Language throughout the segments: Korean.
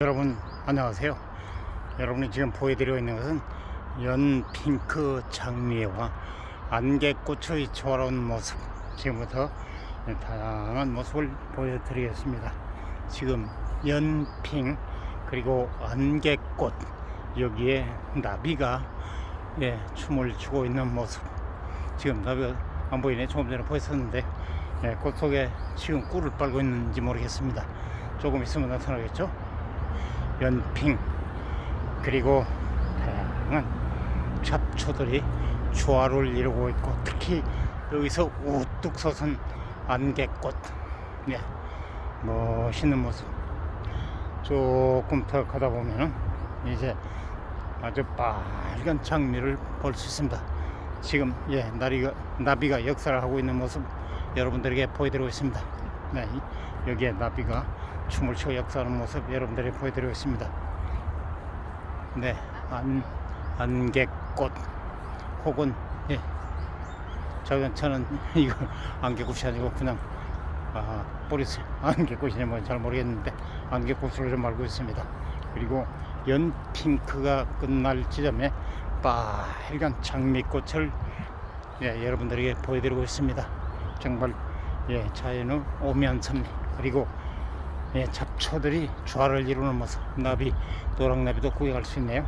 여러분 안녕하세요. 여러분이 지금 보여드리고 있는 것은 연핑크 장미와 안개꽃의 조화로운 모습. 지금부터 다양한 모습을 보여드리겠습니다. 지금 연핑 그리고 안개꽃 여기에 나비가 예, 춤을 추고 있는 모습. 지금 나비가 안 보이네. 조금 전에 보였었는데 예, 꽃 속에 지금 꿀을 빨고 있는지 모르겠습니다. 조금 있으면 나타나겠죠? 연핑. 그리고 다양한 잡초들이 조화를 이루고 있고 특히 여기서 우뚝 솟은 안개꽃. 네, 멋있는 모습. 조금 더 가다 보면은 이제 아주 빨간 장미를 볼 수 있습니다. 지금 예 나비가, 나비가 역사를 하고 있는 모습 여러분들에게 보여드리고 있습니다 네, 이- 여기에 나비가 춤을 추고 역사하는 모습 여러분들에게 보여드리고 있습니다. 네, 안, 안개꽃 혹은 예, 저는 저는 이거 안개꽃이 아니고 그냥 아, 보리스 안개꽃이냐 뭐잘 모르겠는데 안개꽃으로 좀 알고 있습니다. 그리고 연핑크가 끝날 지점에 빨간 장미꽃을 예, 여러분들에게 보여드리고 있습니다. 정말 예, 자연의 선미 그리고 예, 잡초들이 조화를 이루는 모습. 나비 노랑나비도 구경할 수 있네요.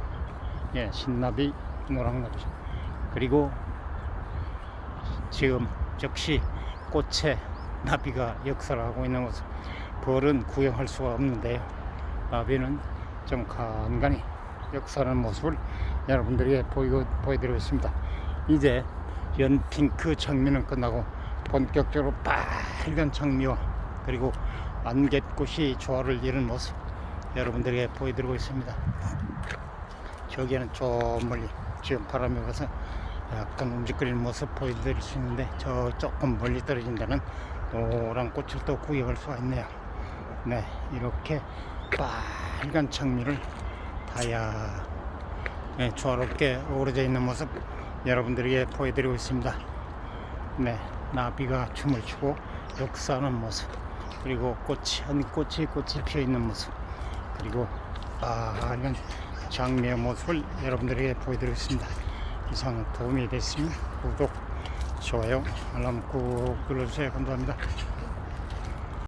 예, 신나비 노랑나비. 그리고 지금 역시 꽃에 나비가 역사를 하고 있는 모습. 벌은 구경할 수가 없는데요. 나비는 좀 간간히 역사하는 모습을 여러분들에게 보이고, 보여드리고 있습니다. 이제 연핑크 장미는 끝나고 본격적으로 빨간 장미와 그리고 안개꽃이 조화를 이룬 모습 여러분들에게 보여드리고 있습니다. 저기에는 저 멀리 지금 바람이 와서 약간 움직거리는 모습 보여드릴 수 있는데 저 조금 멀리 떨어진 데는 노란 꽃을 또 구경할 수가 있네요. 네, 이렇게 빨간 장미를 다야 네, 조화롭게 어우러져 있는 모습 여러분들에게 보여드리고 있습니다. 네, 나비가 춤을 추고 역사하는 모습 그리고 꽃이 한 꽃이 꽃이 피어 있는 모습 그리고 빨간 장미의 모습을 여러분들에게 보여드리겠습니다. 이상 도움이 됐으면 구독, 좋아요, 알람 꾹 눌러주세요. 감사합니다.